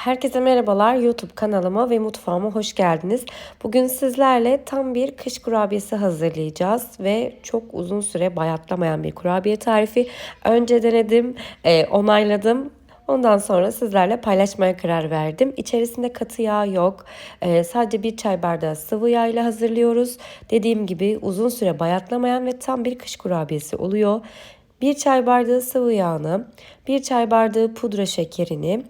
Herkese merhabalar YouTube kanalıma ve mutfağıma hoş geldiniz. Bugün sizlerle tam bir kış kurabiyesi hazırlayacağız ve çok uzun süre bayatlamayan bir kurabiye tarifi. Önce denedim, e, onayladım. Ondan sonra sizlerle paylaşmaya karar verdim. İçerisinde katı yağ yok. E, sadece bir çay bardağı sıvı yağ ile hazırlıyoruz. Dediğim gibi uzun süre bayatlamayan ve tam bir kış kurabiyesi oluyor. Bir çay bardağı sıvı yağını, bir çay bardağı pudra şekerini,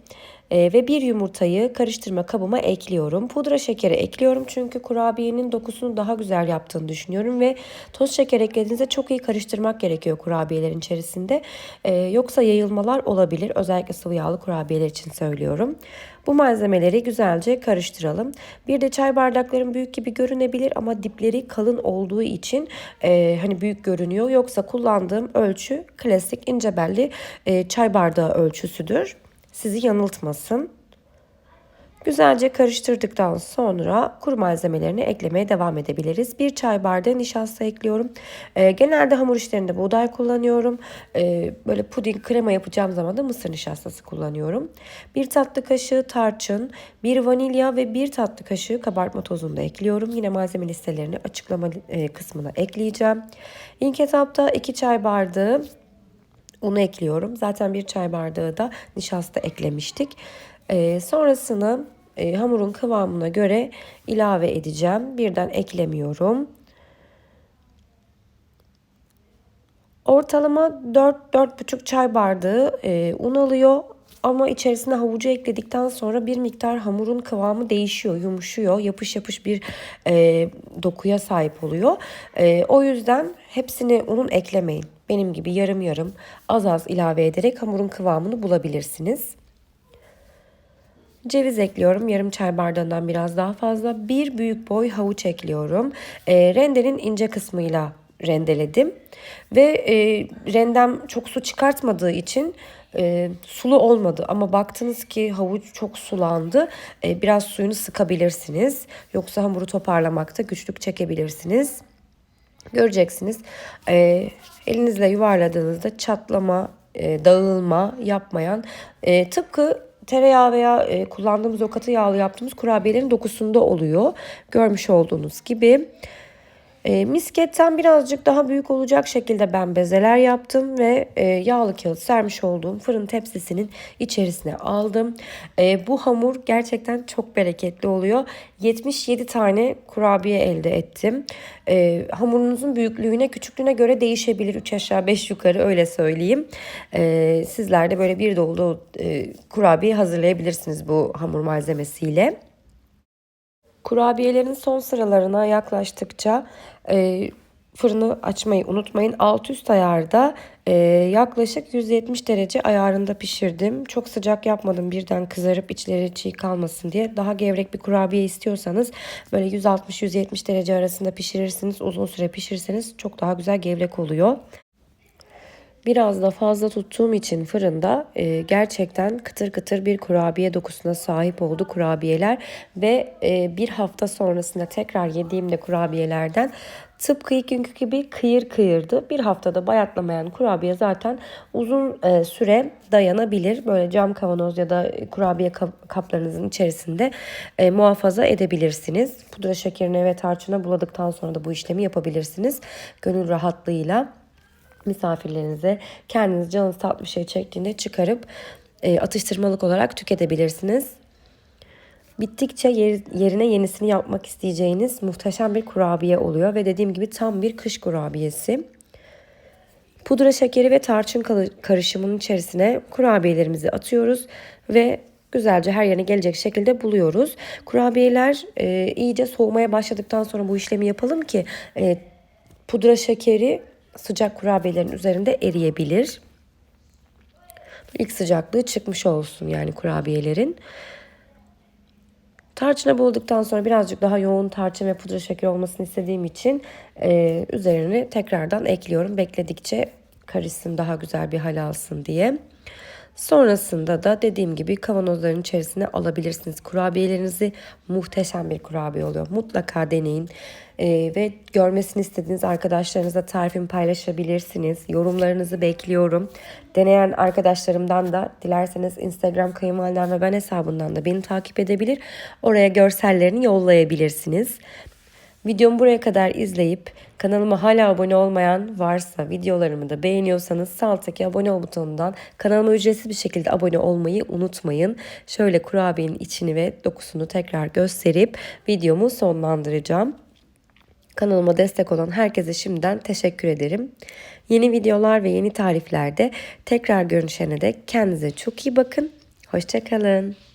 ee, ve bir yumurtayı karıştırma kabıma ekliyorum. Pudra şekeri ekliyorum çünkü kurabiyenin dokusunu daha güzel yaptığını düşünüyorum ve toz şeker eklediğinizde çok iyi karıştırmak gerekiyor kurabiyelerin içerisinde. Ee, yoksa yayılmalar olabilir. Özellikle sıvı yağlı kurabiyeler için söylüyorum. Bu malzemeleri güzelce karıştıralım. Bir de çay bardaklarım büyük gibi görünebilir ama dipleri kalın olduğu için e, hani büyük görünüyor. Yoksa kullandığım ölçü klasik ince belli e, çay bardağı ölçüsüdür sizi yanıltmasın. Güzelce karıştırdıktan sonra kuru malzemelerini eklemeye devam edebiliriz. Bir çay bardağı nişasta ekliyorum. E, genelde hamur işlerinde buğday kullanıyorum. E, böyle puding krema yapacağım zaman da mısır nişastası kullanıyorum. Bir tatlı kaşığı tarçın, bir vanilya ve bir tatlı kaşığı kabartma tozunu da ekliyorum. Yine malzeme listelerini açıklama e, kısmına ekleyeceğim. İlk etapta 2 çay bardağı unu ekliyorum. Zaten bir çay bardağı da nişasta eklemiştik. Ee, sonrasını e, hamurun kıvamına göre ilave edeceğim. Birden eklemiyorum. Ortalama 4-4,5 çay bardağı e, un alıyor. Ama içerisine havucu ekledikten sonra bir miktar hamurun kıvamı değişiyor, yumuşuyor, yapış yapış bir e, dokuya sahip oluyor. E, o yüzden hepsini unun eklemeyin. Benim gibi yarım yarım az az ilave ederek hamurun kıvamını bulabilirsiniz. Ceviz ekliyorum. Yarım çay bardağından biraz daha fazla. Bir büyük boy havuç ekliyorum. E, rendenin ince kısmıyla rendeledim. Ve e, rendem çok su çıkartmadığı için e, sulu olmadı. Ama baktınız ki havuç çok sulandı. E, biraz suyunu sıkabilirsiniz. Yoksa hamuru toparlamakta güçlük çekebilirsiniz. Göreceksiniz. E, elinizle yuvarladığınızda çatlama, e, dağılma yapmayan e, tıpkı tereyağı veya e, kullandığımız o katı yağlı yaptığımız kurabiyelerin dokusunda oluyor. Görmüş olduğunuz gibi. E, misketten birazcık daha büyük olacak şekilde ben bezeler yaptım ve e, yağlı kağıt sermiş olduğum fırın tepsisinin içerisine aldım. E, bu hamur gerçekten çok bereketli oluyor. 77 tane kurabiye elde ettim. E, hamurunuzun büyüklüğüne, küçüklüğüne göre değişebilir. 3 aşağı 5 yukarı öyle söyleyeyim. E, sizler de böyle bir dolu e, kurabiye hazırlayabilirsiniz bu hamur malzemesiyle. Kurabiyelerin son sıralarına yaklaştıkça e, fırını açmayı unutmayın. Alt üst ayarda e, yaklaşık 170 derece ayarında pişirdim. Çok sıcak yapmadım birden kızarıp içleri çiğ kalmasın diye. Daha gevrek bir kurabiye istiyorsanız böyle 160-170 derece arasında pişirirsiniz. Uzun süre pişirirseniz çok daha güzel gevrek oluyor. Biraz da fazla tuttuğum için fırında e, gerçekten kıtır kıtır bir kurabiye dokusuna sahip oldu kurabiyeler ve e, bir hafta sonrasında tekrar yediğimde kurabiyelerden tıpkı ilk günkü gibi kıyır kıyırdı. Bir haftada bayatlamayan kurabiye zaten uzun e, süre dayanabilir. Böyle cam kavanoz ya da kurabiye kaplarınızın içerisinde e, muhafaza edebilirsiniz. Pudra şekerine ve tarçına buladıktan sonra da bu işlemi yapabilirsiniz. Gönül rahatlığıyla misafirlerinize kendiniz canınız tatlı bir şey çektiğinde çıkarıp e, atıştırmalık olarak tüketebilirsiniz. Bittikçe yer, yerine yenisini yapmak isteyeceğiniz muhteşem bir kurabiye oluyor ve dediğim gibi tam bir kış kurabiyesi. Pudra şekeri ve tarçın karışımının içerisine kurabiyelerimizi atıyoruz ve güzelce her yerine gelecek şekilde buluyoruz. Kurabiyeler e, iyice soğumaya başladıktan sonra bu işlemi yapalım ki e, pudra şekeri sıcak kurabiyelerin üzerinde eriyebilir. İlk sıcaklığı çıkmış olsun yani kurabiyelerin. Tarçına bulduktan sonra birazcık daha yoğun tarçın ve pudra şekeri olmasını istediğim için e, üzerine tekrardan ekliyorum. Bekledikçe karışsın daha güzel bir hal alsın diye. Sonrasında da dediğim gibi kavanozların içerisine alabilirsiniz. Kurabiyelerinizi muhteşem bir kurabiye oluyor. Mutlaka deneyin. Ee, ve görmesini istediğiniz arkadaşlarınızla tarifimi paylaşabilirsiniz. Yorumlarınızı bekliyorum. Deneyen arkadaşlarımdan da dilerseniz Instagram kayınvaliden ve ben hesabından da beni takip edebilir. Oraya görsellerini yollayabilirsiniz. Videomu buraya kadar izleyip kanalıma hala abone olmayan varsa videolarımı da beğeniyorsanız sağ alttaki abone ol butonundan kanalıma ücretsiz bir şekilde abone olmayı unutmayın. Şöyle kurabiyenin içini ve dokusunu tekrar gösterip videomu sonlandıracağım. Kanalıma destek olan herkese şimdiden teşekkür ederim. Yeni videolar ve yeni tariflerde tekrar görüşene dek kendinize çok iyi bakın. Hoşçakalın.